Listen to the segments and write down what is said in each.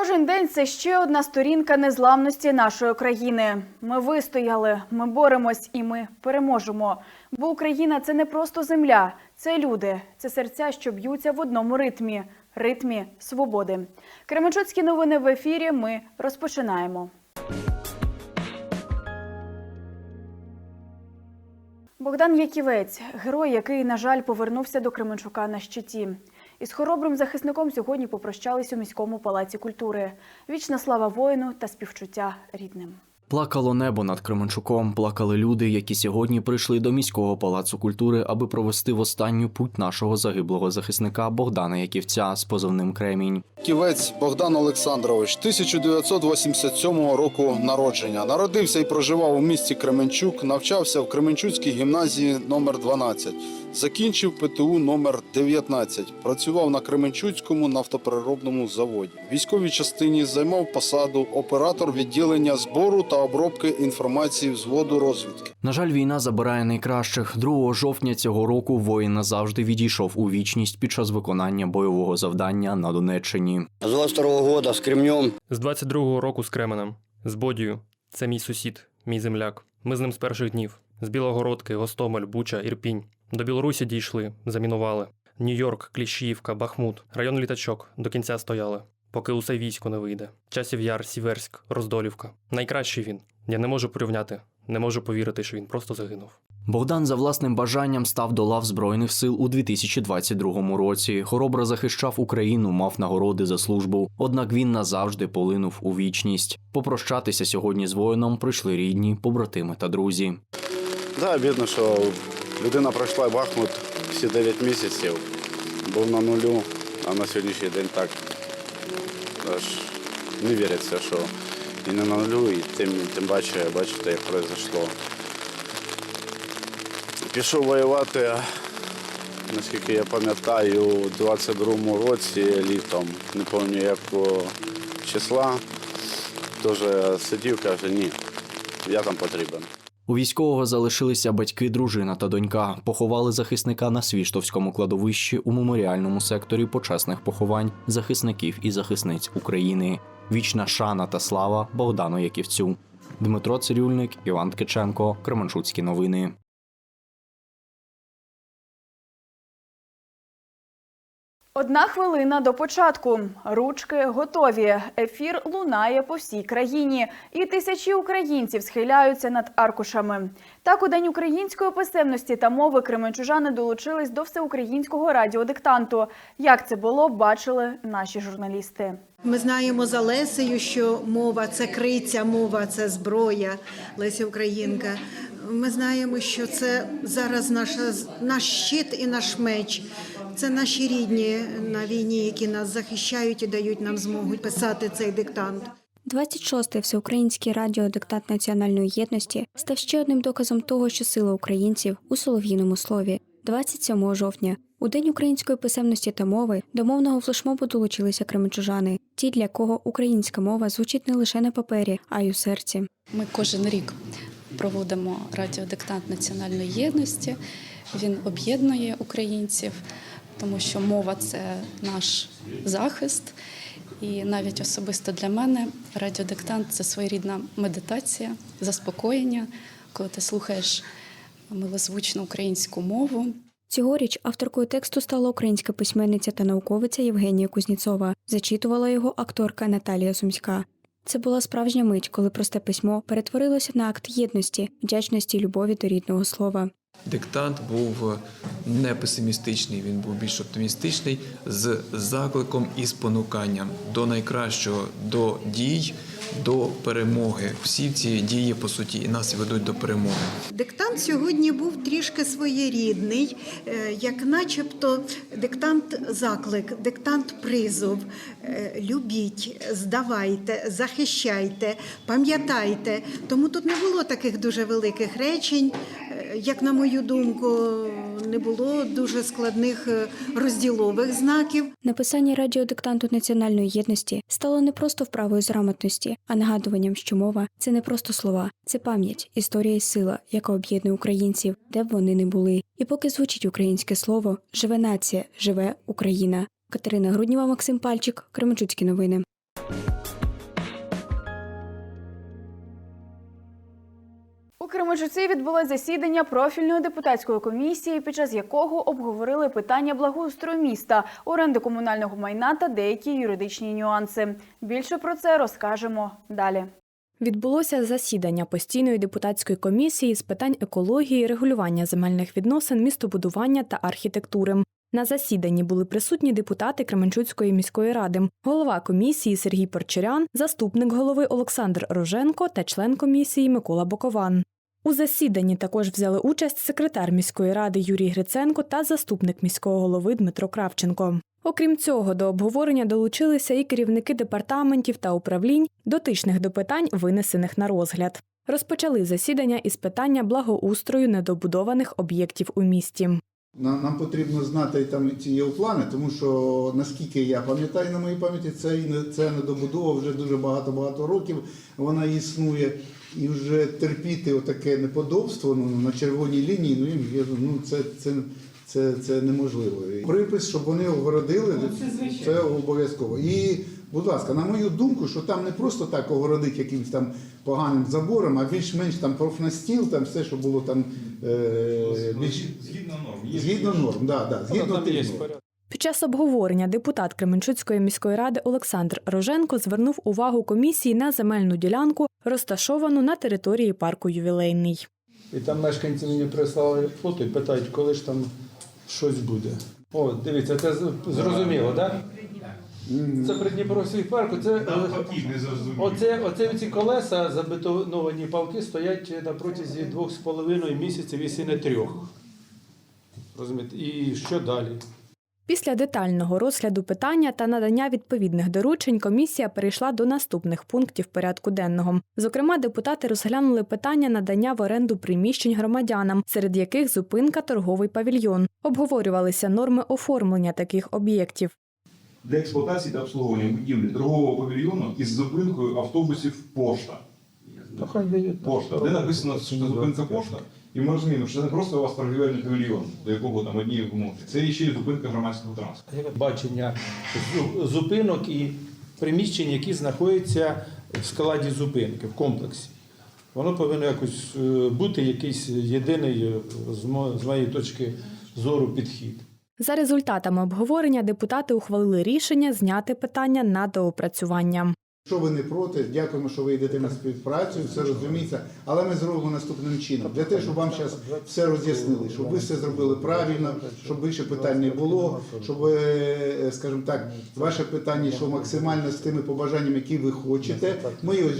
Кожен день це ще одна сторінка незламності нашої країни. Ми вистояли, ми боремось і ми переможемо. Бо Україна це не просто земля, це люди, це серця, що б'ються в одному ритмі ритмі свободи. Кременчуцькі новини в ефірі. Ми розпочинаємо. Богдан Яківець герой, який, на жаль, повернувся до Кременчука на щиті. Із хоробрим захисником сьогодні попрощались у міському палаці культури. Вічна слава воїну та співчуття рідним. Плакало небо над Кременчуком, плакали люди, які сьогодні прийшли до міського палацу культури, аби провести в останню путь нашого загиблого захисника Богдана Яківця з позивним Кремінь. Ківець Богдан Олександрович 1987 року народження. Народився і проживав у місті Кременчук, навчався в Кременчуцькій гімназії номер 12 Закінчив ПТУ номер 19 Працював на Кременчуцькому нафтопереробному заводі. В військовій частині займав посаду оператор відділення збору та обробки інформації взводу розвідки. На жаль, війна забирає найкращих. 2 жовтня цього року воїн назавжди відійшов у вічність під час виконання бойового завдання на Донеччині. З 22-го года з Кремнем. З 22-го року з Кременем, з Бодію. Це мій сусід, мій земляк. Ми з ним з перших днів. З Білогородки, Гостомель, Буча, Ірпінь. До Білорусі дійшли, замінували. Нью-Йорк, Кліщіївка, Бахмут, район літачок до кінця стояли, поки усе військо не вийде. Часів Яр, Сіверськ, Роздолівка. Найкращий він. Я не можу порівняти, не можу повірити, що він просто загинув. Богдан за власним бажанням став до лав збройних сил у 2022 році. Хоробро захищав Україну, мав нагороди за службу. Однак він назавжди полинув у вічність. Попрощатися сьогодні з воїном прийшли рідні, побратими та друзі. Да, обідно, що людина пройшла Бахмут всі 9 місяців, був на нулю, а на сьогоднішній день так аж не віриться, що і не на нулю, і тим, тим паче, бачите, як пройшло. Пішов воювати, наскільки я пам'ятаю, у 22-му році літом, не пам'ятаю якого числа, теж сидів, каже, ні, я там потрібен. У військового залишилися батьки, дружина та донька. Поховали захисника на Свіштовському кладовищі у меморіальному секторі почесних поховань захисників і захисниць України. Вічна шана та слава Богдану Яківцю. Дмитро Цирюльник, Іван Ткаченко, Кременчуцькі новини. Одна хвилина до початку. Ручки готові. Ефір лунає по всій країні, і тисячі українців схиляються над аркушами. Так, у день української писемності та мови кременчужани долучились до всеукраїнського радіодиктанту. Як це було, бачили наші журналісти. Ми знаємо за Лесею, що мова це криця, мова це зброя. Леся Українка. Ми знаємо, що це зараз наша наш щит і наш меч. Це наші рідні на війні, які нас захищають і дають нам змогу писати цей диктант. 26-й всеукраїнський радіодиктат національної єдності став ще одним доказом того, що сила українців у солов'їному слові. 27 жовтня, у день української писемності та мови, до мовного флешмобу долучилися кременчужани, ті, для кого українська мова звучить не лише на папері, а й у серці. Ми кожен рік проводимо радіодиктант національної єдності. Він об'єднує українців, тому що мова це наш захист. І навіть особисто для мене радіодиктант це своєрідна медитація, заспокоєння, коли ти слухаєш милозвучну українську мову. Цьогоріч авторкою тексту стала українська письменниця та науковиця Євгенія Кузніцова. Зачитувала його акторка Наталія Сумська. Це була справжня мить, коли просте письмо перетворилося на акт єдності, вдячності й любові до рідного слова. Диктант був не песимістичний, він був більш оптимістичний з закликом і спонуканням до найкращого, до дій, до перемоги. Всі ці дії по суті і нас ведуть до перемоги. Диктант сьогодні був трішки своєрідний, е, як начебто диктант заклик, диктант призов. Е, Любіть, здавайте, захищайте, пам'ятайте. Тому тут не було таких дуже великих речень, Е, як на мою думку, не було дуже складних е, розділових знаків. Написання радіодиктанту національної єдності стало не просто вправою з грамотності, а нагадуванням, що мова це не просто слова, це пам'ять, історія і сила, яка об'єднує українців, де б вони не були. І поки звучить українське слово, живе нація, живе Україна. Катерина Грудніва, Максим Пальчик, Кременчуцькі новини. Кременчуці відбулось засідання профільної депутатської комісії, під час якого обговорили питання благоустрою міста, оренди комунального майна та деякі юридичні нюанси. Більше про це розкажемо далі. Відбулося засідання постійної депутатської комісії з питань екології, регулювання земельних відносин, містобудування та архітектури. На засіданні були присутні депутати Кременчуцької міської ради, голова комісії Сергій Порчерян, заступник голови Олександр Роженко та член комісії Микола Бокован. У засіданні також взяли участь секретар міської ради Юрій Гриценко та заступник міського голови Дмитро Кравченко. Окрім цього, до обговорення долучилися і керівники департаментів та управлінь, дотичних до питань, винесених на розгляд. Розпочали засідання із питання благоустрою недобудованих об'єктів у місті. Нам, нам потрібно знати там ці його плани, тому що наскільки я пам'ятаю на моїй пам'яті, це, це недобудова вже дуже багато-багато років. Вона існує. І вже терпіти отаке неподобство ну, на червоній лінії, ну, ну це, це, це, це неможливо. І Припис, щоб вони огородили, це обов'язково. І, будь ласка, на мою думку, що там не просто так огородить якимось там поганим забором, а більш-менш там профнастіл, там все, що було там. Згідно норм. Є Згідно норм, да, да, згідно тих норм. Під час обговорення депутат Кременчуцької міської ради Олександр Роженко звернув увагу комісії на земельну ділянку, розташовану на території парку Ювілейний. І там мешканці мені прислали фото і питають, коли ж там щось буде. О, дивіться, це зрозуміло, так? Це Придніпровський парк. Це, зрозуміло. оце, оце ці колеса, забетоновані палки, стоять на протязі двох з половиною місяців, якщо не трьох. Розумієте? І що далі? Після детального розгляду питання та надання відповідних доручень комісія перейшла до наступних пунктів порядку денного. Зокрема, депутати розглянули питання надання в оренду приміщень громадянам, серед яких зупинка торговий павільйон. Обговорювалися норми оформлення таких об'єктів. Для експлуатації та обслуговування будівлі торгового павільйону із зупинкою автобусів пошта. Пошта. Де написано, що зупинка пошта, і ми розуміємо, що це не просто у вас торгівельний павільйон, до якого там одні вимоги. Це ще й зупинка громадського транспорту. Бачення зупинок і приміщень, які знаходяться в складі зупинки, в комплексі. Воно повинно якось е, бути якийсь єдиний, е, з моєї точки зору, підхід. За результатами обговорення депутати ухвалили рішення зняти питання на доопрацювання. Якщо ви не проти, дякуємо, що ви йдете на співпрацю, все розуміється. Але ми зробимо наступним чином. Для того, щоб вам зараз все роз'яснили, щоб ви все зробили правильно, щоб більше питань не було, щоб, е, скажімо так, ваше питання йшло максимально з тими побажаннями, які ви хочете. Ми його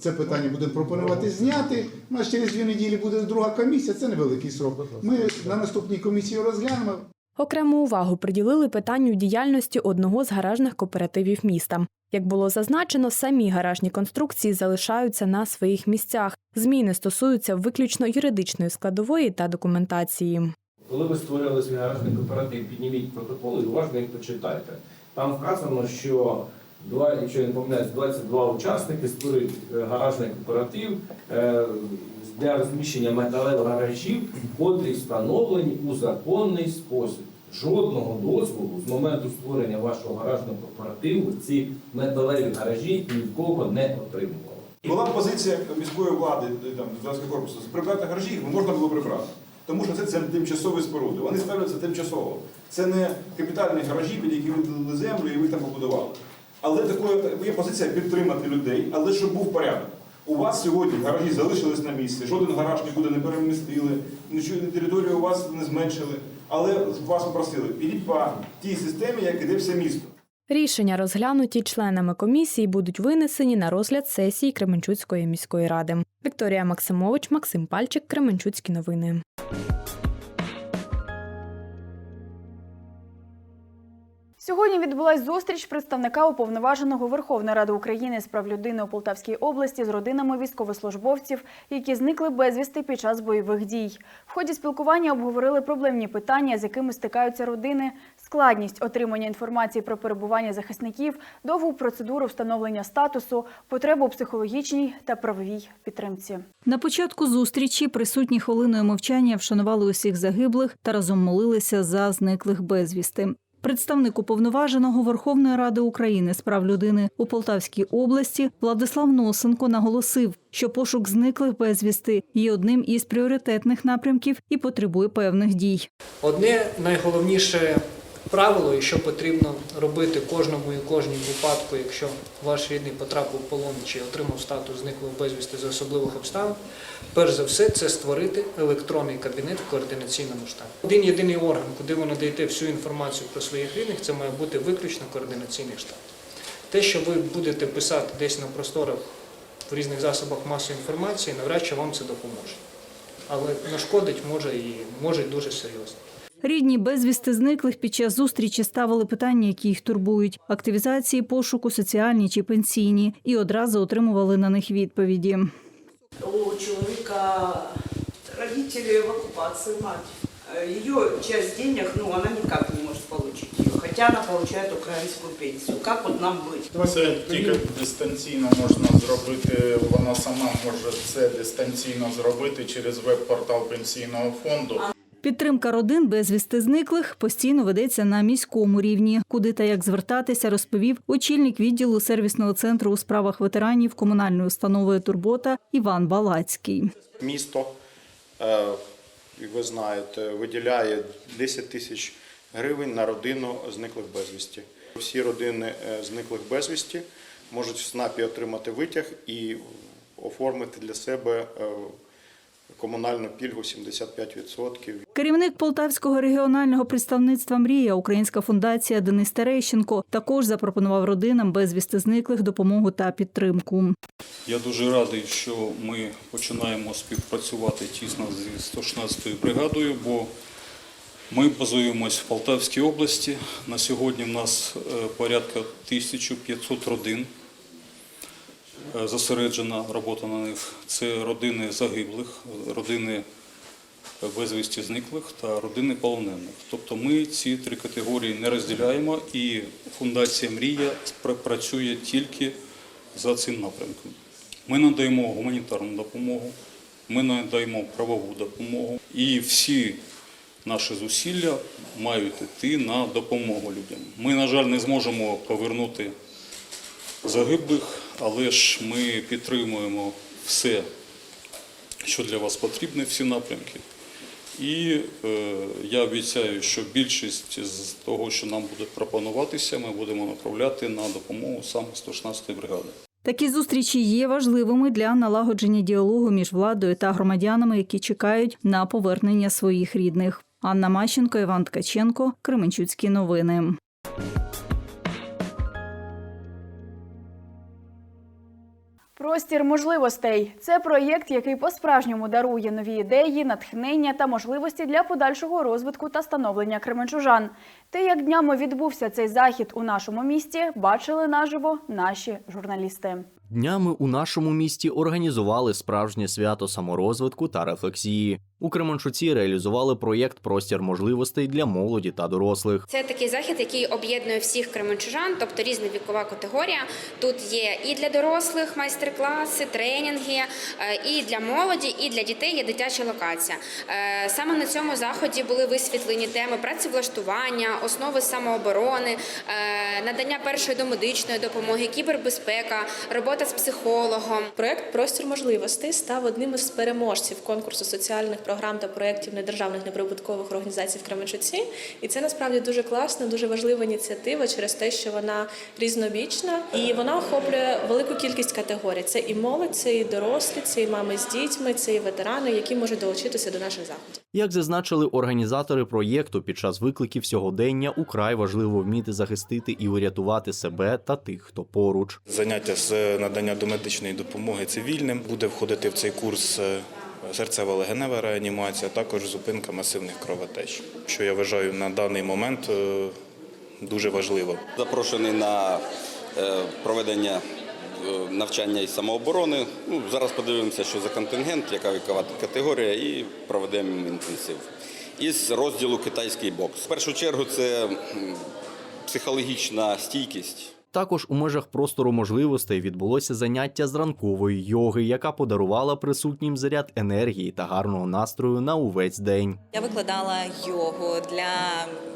це питання будемо пропонувати зняти. У нас через дві неділі буде друга комісія, це невеликий срок. Ми на наступній комісії розглянемо. Окрему увагу приділили питанню діяльності одного з гаражних кооперативів міста. Як було зазначено, самі гаражні конструкції залишаються на своїх місцях. Зміни стосуються виключно юридичної складової та документації. Коли ви створювали свій гаражний кооператив, підніміть протоколи і уважно їх почитайте. Там вказано, що два, якщо я не помиляюсь, 22 учасники створюють е, гаражний кооператив е, для розміщення металевих гаражів, котрі встановлені у законний спосіб. Жодного дозволу з моменту створення вашого гаражного кооперативу ці металеві гаражі ні в кого не отримували. Була позиція міської влади, там, корпусу, прибрати гаражі, їх можна було прибрати. Тому що це, це тимчасові споруди. Вони ставляться тимчасово. Це не капітальні гаражі, під які виділили землю і ви там побудували. Але такою є позиція підтримати людей, але щоб був порядок. У вас сьогодні гаражі залишились на місці, жоден гараж нікуди не перемістили, нічого територію у вас не зменшили. Але вас попросили, підіть по тій системі, як іде все місто. Рішення, розглянуті членами комісії, будуть винесені на розгляд сесії Кременчуцької міської ради. Вікторія Максимович, Максим Пальчик, Кременчуцькі новини. Сьогодні відбулась зустріч представника уповноваженого Верховної Ради України з прав людини у Полтавській області з родинами військовослужбовців, які зникли безвісти під час бойових дій. В ході спілкування обговорили проблемні питання, з якими стикаються родини, складність отримання інформації про перебування захисників, довгу процедуру встановлення статусу, потребу у психологічній та правовій підтримці. На початку зустрічі присутні хвилиною мовчання вшанували усіх загиблих та разом молилися за зниклих безвісти. Представник уповноваженого Верховної Ради України з прав людини у Полтавській області Владислав Носенко наголосив, що пошук зниклих безвісти є одним із пріоритетних напрямків і потребує певних дій. Одне найголовніше правило, і що потрібно робити кожному і кожній випадку, якщо ваш рідний потрапив в полон чи отримав статус зниклого безвісти з особливих обставин, перш за все, це створити електронний кабінет в координаційному штабі. Один єдиний орган, куди ви надаєте всю інформацію про своїх рідних, це має бути виключно координаційний штаб. Те, що ви будете писати десь на просторах в різних засобах масової інформації, навряд чи вам це допоможе. Але нашкодить може і може дуже серйозно. Рідні безвісти зниклих під час зустрічі ставили питання, які їх турбують: активізації пошуку, соціальні чи пенсійні, і одразу отримували на них відповіді. У чоловіка родители в оккупации, мать. Ее часть денег, ну, она никак не может получить ее, хотя она получает украинскую пенсию. Как вот нам быть? Це тільки дистанційно можна зробити, вона сама може це дистанційно зробити через веб-портал пенсійного фонду. Підтримка родин безвісти зниклих постійно ведеться на міському рівні, куди та як звертатися, розповів очільник відділу сервісного центру у справах ветеранів комунальної установи Турбота Іван Балацький. Місто, е, і ви знаєте, виділяє 10 тисяч гривень на родину зниклих безвісті. Всі родини е, зниклих безвісті можуть в СНАПі отримати витяг і оформити для себе е, комунальну пільгу 75%. Керівник Полтавського регіонального представництва Мрія Українська фундація Денис Терещенко також запропонував родинам безвісти зниклих допомогу та підтримку. Я дуже радий, що ми починаємо співпрацювати тісно зі 116-ю бригадою, бо ми базуємось в Полтавській області. На сьогодні в нас е, порядка 1500 родин. Е, Зосереджена робота на них. Це родини загиблих, родини безвісті зниклих та родини полонених. Тобто ми ці три категорії не розділяємо, і фундація Мрія працює тільки за цим напрямком. Ми надаємо гуманітарну допомогу, ми надаємо правову допомогу, і всі наші зусилля мають йти на допомогу людям. Ми, на жаль, не зможемо повернути загиблих, але ж ми підтримуємо все, що для вас потрібно, всі напрямки. І е, я обіцяю, що більшість з того, що нам буде пропонуватися, ми будемо направляти на допомогу саме 116-ї бригади. Такі зустрічі є важливими для налагодження діалогу між владою та громадянами, які чекають на повернення своїх рідних. Анна Мащенко, Іван Ткаченко, Кременчуцькі новини. Простір можливостей це проєкт, який по-справжньому дарує нові ідеї, натхнення та можливості для подальшого розвитку та становлення кременчужан. Те, як днями відбувся цей захід у нашому місті, бачили наживо наші журналісти. Днями у нашому місті організували справжнє свято саморозвитку та рефлексії. У Кременчуці реалізували проєкт Простір можливостей для молоді та дорослих. Це такий захід, який об'єднує всіх кременчужан, тобто різна вікова категорія. Тут є і для дорослих майстер-класи, тренінги, е, і для молоді, і для дітей є дитяча локація. Е, Саме на цьому заході були висвітлені теми працевлаштування, основи самооборони, е, надання першої домедичної допомоги, кібербезпека, робота з психологом. Проект Простір можливостей став одним із переможців конкурсу соціальних програм та проєктів недержавних неприбуткових організацій в Кременчуці. І це насправді дуже класна, дуже важлива ініціатива через те, що вона різнобічна і вона охоплює велику кількість категорій. Це і молодь, це і дорослі, це і мами з дітьми, це і ветерани, які можуть долучитися до наших заходів. Як зазначили організатори проєкту, під час викликів сьогодення украй важливо вміти захистити і урятувати себе та тих, хто поруч. Заняття з надання домедичної допомоги цивільним буде входити в цей курс е, серцево-легенева реанімація, також зупинка масивних кровотеч, що я вважаю на даний момент е, дуже важливо. запрошений на е, проведення е, навчання із самооборони. Ну, зараз подивимося, що за контингент, яка вікова категорія, і проведемо інтенсив. Із розділу китайський бокс. В першу чергу це психологічна стійкість. Також у межах простору можливостей відбулося заняття з ранкової йоги, яка подарувала присутнім заряд енергії та гарного настрою на увесь день. Я викладала йогу для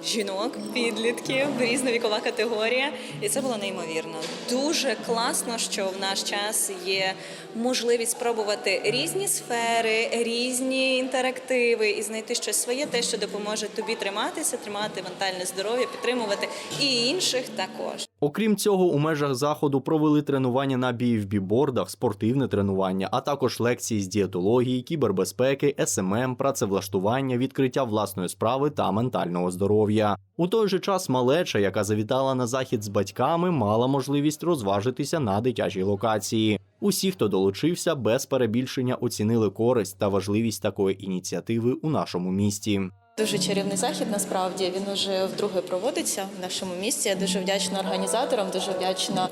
жінок, підлітків, різна вікова категорія, і це було неймовірно. Дуже класно, що в наш час є можливість спробувати різні сфери, різні інтерактиви і знайти щось своє, те, що допоможе тобі триматися, тримати ментальне здоров'я, підтримувати і інших також. Окрім цього, у межах заходу провели тренування на BFB-бордах, спортивне тренування, а також лекції з дієтології, кібербезпеки, СММ, працевлаштування, відкриття власної справи та ментального здоров'я. У той же час малеча, яка завітала на захід з батьками, мала можливість розважитися на дитячій локації. Усі, хто долучився, без перебільшення оцінили користь та важливість такої ініціативи у нашому місті. Дуже чарівний захід. Насправді він уже вдруге проводиться в нашому місті. Я дуже вдячна організаторам, дуже вдячна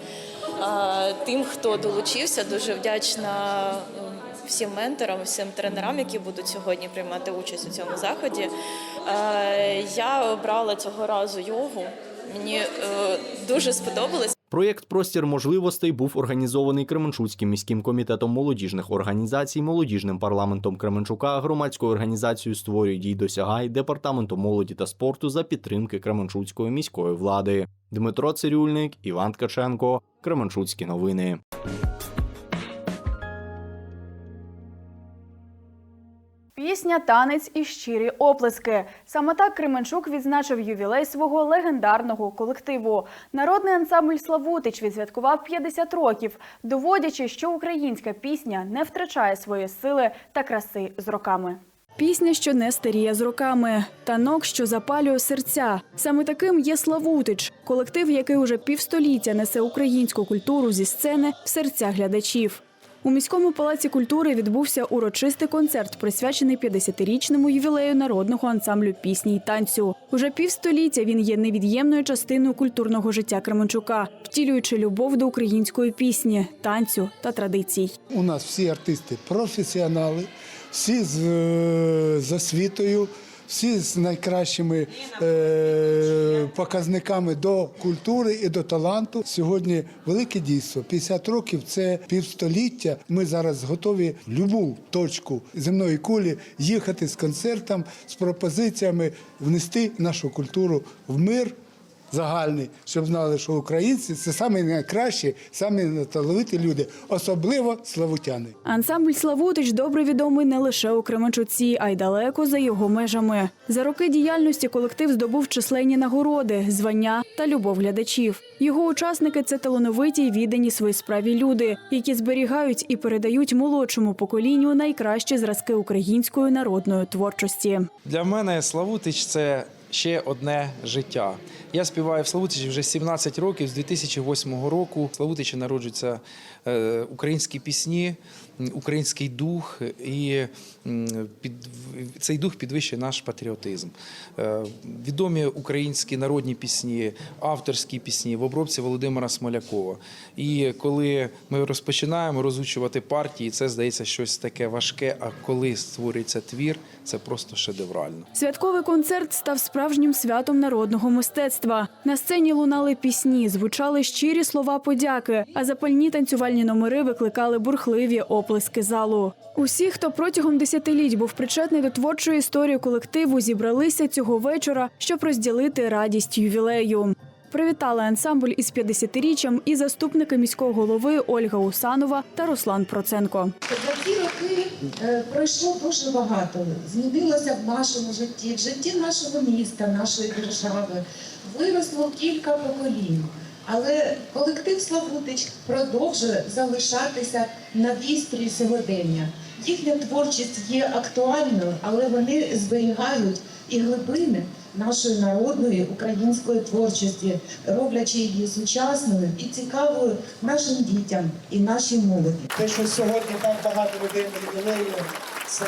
тим, хто долучився. Дуже вдячна всім менторам, всім тренерам, які будуть сьогодні приймати участь у цьому заході. Я обрала цього разу йогу. Мені е, дуже сподобалось. Проєкт Простір можливостей був організований Кременчуцьким міським комітетом молодіжних організацій, молодіжним парламентом Кременчука, громадською організацією «Створюй дій досягай, департаментом молоді та спорту за підтримки Кременчуцької міської влади. Дмитро Цирюльник, Іван Ткаченко, Кременчуцькі новини. Пісня, танець і щирі оплески. Саме так Кременчук відзначив ювілей свого легендарного колективу. Народний ансамбль Славутич відсвяткував 50 років, доводячи, що українська пісня не втрачає свої сили та краси з роками. Пісня, що не старіє з роками, танок, що запалює серця. Саме таким є Славутич, колектив, який уже півстоліття несе українську культуру зі сцени в серця глядачів. У міському палаці культури відбувся урочистий концерт, присвячений 50-річному ювілею народного ансамблю пісні й танцю. Уже півстоліття він є невід'ємною частиною культурного життя Кременчука, втілюючи любов до української пісні, танцю та традицій. У нас всі артисти професіонали, всі з, е, з освітою, всі з найкращими е, показниками до культури і до таланту. Сьогодні велике дійство. 50 років це півстоліття. Ми зараз готові в будь-яку точку земної кулі їхати з концертом, з пропозиціями внести нашу культуру в мир загальний, щоб знали, що українці це самі найкращі, самі талановиті люди, особливо славутяни. Ансамбль Славутич добре відомий не лише у Кременчуці, а й далеко за його межами. За роки діяльності колектив здобув численні нагороди, звання та любов глядачів. Його учасники це талановиті й віддані своїй справі люди, які зберігають і передають молодшому поколінню найкращі зразки української народної творчості. Для мене Славутич це ще одне життя. Я співаю в Славутичі вже 17 років, з 2008 року. В Славутичі народжуються е, українські пісні, український дух, і під, цей дух підвищує наш патріотизм. Е, відомі українські народні пісні, авторські пісні в обробці Володимира Смолякова. І коли ми розпочинаємо розучувати партії, це здається щось таке важке. А коли створюється твір, це просто шедеврально. Святковий концерт став справжнім святом народного мистецтва. На сцені лунали пісні, звучали щирі слова подяки, а запальні танцювальні номери викликали бурхливі оплески залу. Усі, хто протягом десятиліть був причетний до творчої історії колективу, зібралися цього вечора, щоб розділити радість ювілею. Привітали ансамбль із 50-річчям і заступники міського голови Ольга Усанова та Руслан Проценко. За ці роки е, пройшло дуже багато. Змінилося в нашому житті, в житті нашого міста, нашої держави. Виросло кілька поколінь. Але колектив Славутич продовжує залишатися на вістрі сьогодення. Їхня творчість є актуальною, але вони зберігають і глибини нашої народної української творчості, роблячи її сучасною і цікавою нашим дітям і нашій молоді. Те, що сьогодні так багато людей на це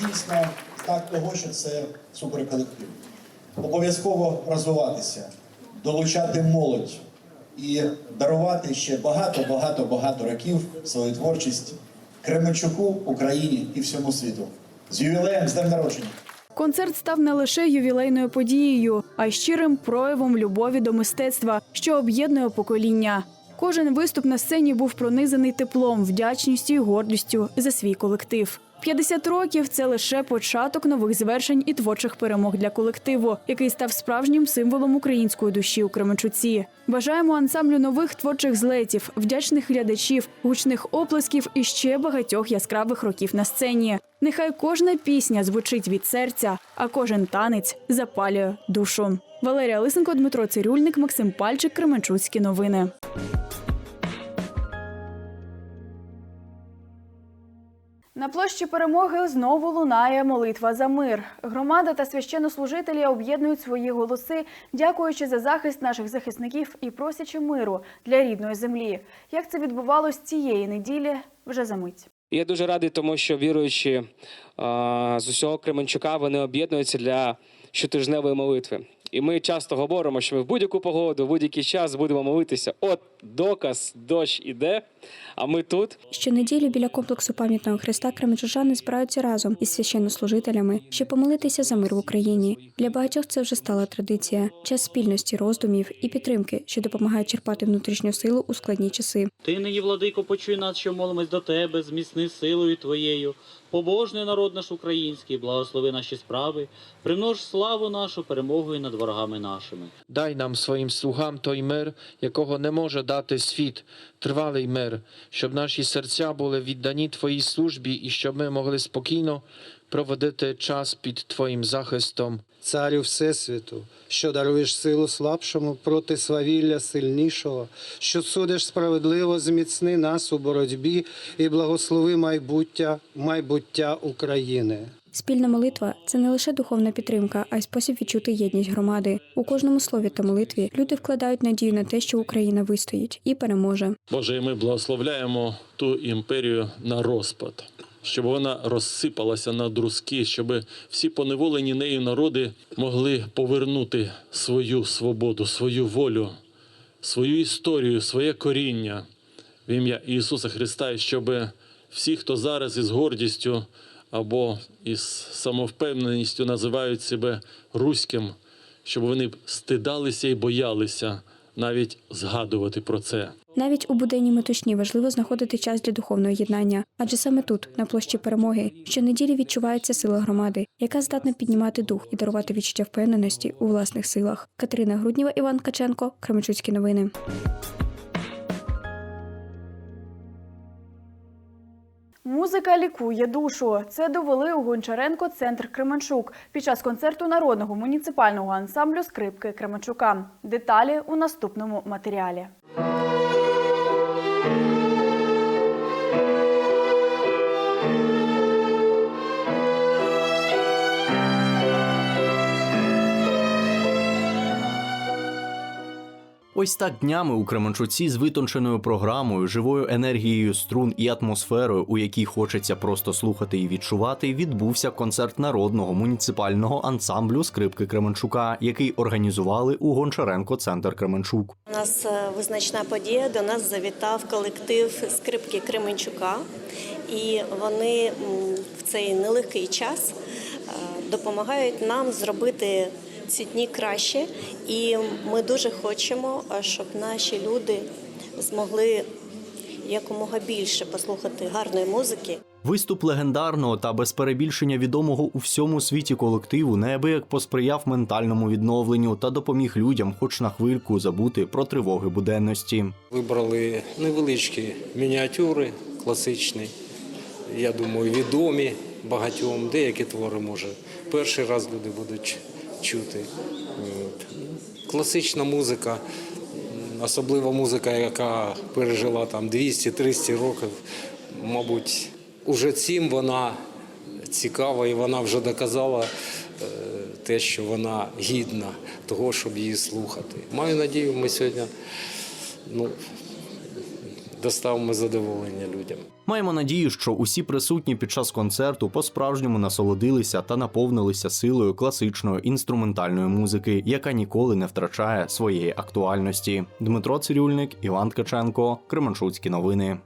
дійсно знак того, що це суперколектив. Обов'язково розвиватися, долучати молодь і дарувати ще багато, багато, багато років свою творчість Кременчуку, Україні і всьому світу. З ювілеєм, з днем народження! Концерт став не лише ювілейною подією, а й щирим проявом любові до мистецтва, що об'єднує покоління. Кожен виступ на сцені був пронизаний теплом, вдячністю і гордістю за свій колектив. 50 років це лише початок нових звершень і творчих перемог для колективу, який став справжнім символом української душі у Кременчуці. Бажаємо ансамблю нових творчих злетів, вдячних глядачів, гучних оплесків і ще багатьох яскравих років на сцені. Нехай кожна пісня звучить від серця, а кожен танець запалює душу. Валерія Лисенко, Дмитро Цирюльник, Максим Пальчик, Кременчуцькі новини. На площі перемоги знову лунає молитва за мир. Громада та священнослужителі об'єднують свої голоси, дякуючи за захист наших захисників і просячи миру для рідної землі. Як це відбувалось цієї неділі, вже за мить. Я дуже радий, тому що віруючі з усього Кременчука вони об'єднуються для щотижневої молитви. І ми часто говоримо, що ми в будь-яку погоду, в будь-який час будемо молитися. От доказ, дощ іде, а ми тут. Щонеділі біля комплексу пам'ятного хреста кременчужани збираються разом із священнослужителями, щоб помолитися за мир в Україні. Для багатьох це вже стала традиція, час спільності, роздумів і підтримки, що допомагає черпати внутрішню силу у складні часи. Ти нині, владико, почуй нас, що молимось до тебе, зміцни силою твоєю. Побожний народ наш український, благослови наші справи, примнож славу нашу перемогою над ворогами нашими. Дай нам своїм слугам той мир, якого не може дати світ, тривалий мир, щоб наші серця були віддані Твоїй службі і щоб ми могли спокійно проводити час під Твоїм захистом. Царю Всесвіту, що даруєш силу слабшому проти свавілля сильнішого, що судиш справедливо, зміцни нас у боротьбі і благослови майбуття, майбуття України. Спільна молитва це не лише духовна підтримка, а й спосіб відчути єдність громади. У кожному слові та молитві люди вкладають надію на те, що Україна вистоїть і переможе. Боже, і ми благословляємо ту імперію на розпад, щоб вона розсипалася на друзки, щоб всі поневолені нею народи могли повернути свою свободу, свою волю, свою історію, своє коріння в ім'я Ісуса Христа, і щоб всі, хто зараз із гордістю або із самовпевненістю називають себе руським, щоб вони стидалися і боялися навіть згадувати про це. Навіть у буденній метушні важливо знаходити час для духовного єднання, адже саме тут, на площі перемоги, щонеділі відчувається сила громади, яка здатна піднімати дух і дарувати відчуття впевненості у власних силах. Катерина Грудніва, Іван Каченко, Кременчуцькі новини. Музика лікує душу. Це довели у Гончаренко центр Кременчук під час концерту народного муніципального ансамблю скрипки Кременчука. Деталі у наступному матеріалі. Ось так днями у Кременчуці з витонченою програмою, живою енергією струн і атмосферою, у якій хочеться просто слухати і відчувати, відбувся концерт народного муніципального ансамблю скрипки Кременчука, який організували у Гончаренко Центр Кременчук. У нас е, визначна подія. До нас завітав колектив скрипки Кременчука, і вони в цей нелегкий час е, допомагають нам зробити ці дні краще. І ми дуже хочемо, е, щоб наші люди змогли якомога більше послухати гарної музики. Виступ легендарного та без перебільшення відомого у всьому світі колективу неабияк посприяв ментальному відновленню та допоміг людям, хоч на хвильку, забути про тривоги буденності. Вибрали невеличкі мініатюри класичні, я думаю, відомі багатьом. Деякі твори, може, перший раз люди будуть чути. Класична музика, особлива музика, яка пережила там 200-300 років, мабуть, уже цим вона цікава і вона вже доказала е, те, що вона гідна того, щоб її слухати. Маю надію, ми сьогодні ну, доставимо задоволення людям. Маємо надію, що усі присутні під час концерту по-справжньому насолодилися та наповнилися силою класичної інструментальної музики, яка ніколи не втрачає своєї актуальності. Дмитро Цирюльник, Іван Ткаченко, Кременчуцькі новини.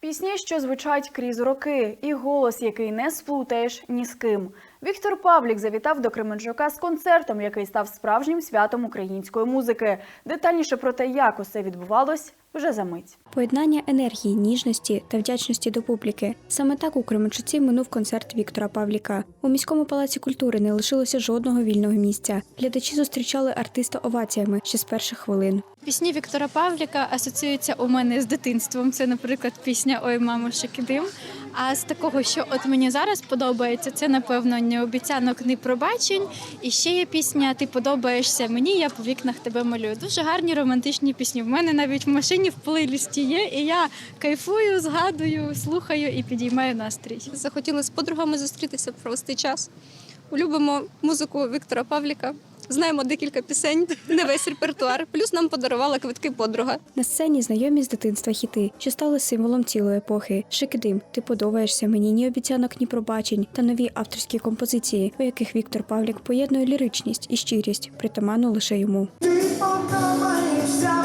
Пісні, що звучать крізь роки, і голос, який не сплутаєш ні з ким. Віктор Павлік завітав до Кременчука з концертом, який став справжнім святом української музики. Детальніше про те, як усе відбувалось, вже за мить. Поєднання енергії, ніжності та вдячності до публіки. Саме так у Кременчуці минув концерт Віктора Павліка. У міському палаці культури не лишилося жодного вільного місця. Глядачі зустрічали артиста оваціями ще з перших хвилин. Пісні Віктора Павліка асоціюються у мене з дитинством. Це, наприклад, пісня Ой, мамо, шикидим. А з такого, що от мені зараз подобається, це напевно не обіцянок, не пробачень. І ще є пісня Ти подобаєшся мені, я по вікнах тебе малюю. Дуже гарні романтичні пісні. В мене навіть в машині в плейлісті є, і я кайфую, згадую, слухаю і підіймаю настрій. Захотіли з подругами зустрітися, провести час. Любимо музику Віктора Павліка. Знаємо декілька пісень, не весь репертуар. Плюс нам подарувала квитки подруга. На сцені знайомі з дитинства хіти, що стали символом цілої епохи. Шикидим, ти подобаєшся мені, ні обіцянок, ні пробачень та нові авторські композиції, у яких Віктор Павлік поєднує ліричність і щирість, притаманну лише йому. подобаєшся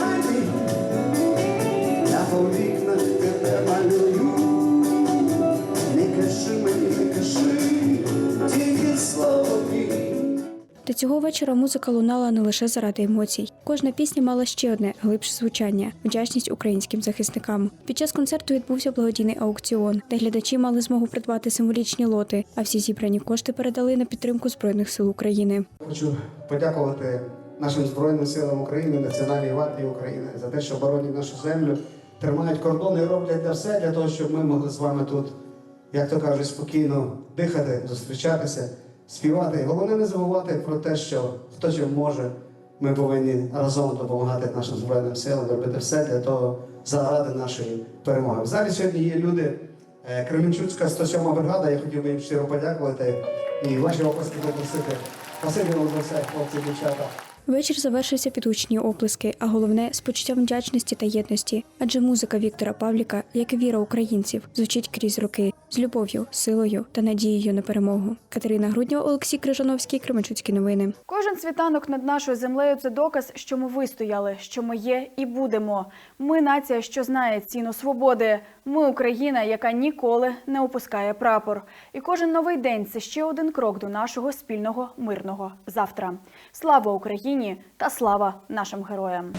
Та цього вечора музика лунала не лише заради емоцій. Кожна пісня мала ще одне глибше звучання вдячність українським захисникам. Під час концерту відбувся благодійний аукціон, де глядачі мали змогу придбати символічні лоти, а всі зібрані кошти передали на підтримку збройних сил України. Хочу подякувати нашим Збройним силам України, Національній гвардії України за те, що боронять нашу землю, тримають кордони роблять для все для того, щоб ми могли з вами тут, як то кажуть, спокійно дихати, зустрічатися, співати. Головне не забувати про те, що хто чим може, ми повинні разом допомагати нашим збройним силам, робити все для того заради нашої перемоги. В залі сьогодні є люди. е, Кременчуцька 107 бригада, я хотів би їм щиро подякувати і ваші описки попросити. Спасибі вам за все, хлопці, дівчата. Вечір завершився під гучні оплески, а головне з почуттям вдячності та єдності. Адже музика Віктора Павліка, як і віра українців, звучить крізь роки з любов'ю, силою та надією на перемогу. Катерина Груднєва, Олексій Крижановський, Кременчуцькі новини. Кожен світанок над нашою землею це доказ, що ми вистояли, що ми є і будемо. Ми нація, що знає ціну свободи. Ми Україна, яка ніколи не опускає прапор. І кожен новий день це ще один крок до нашого спільного мирного завтра. Слава Україні та слава нашим героям!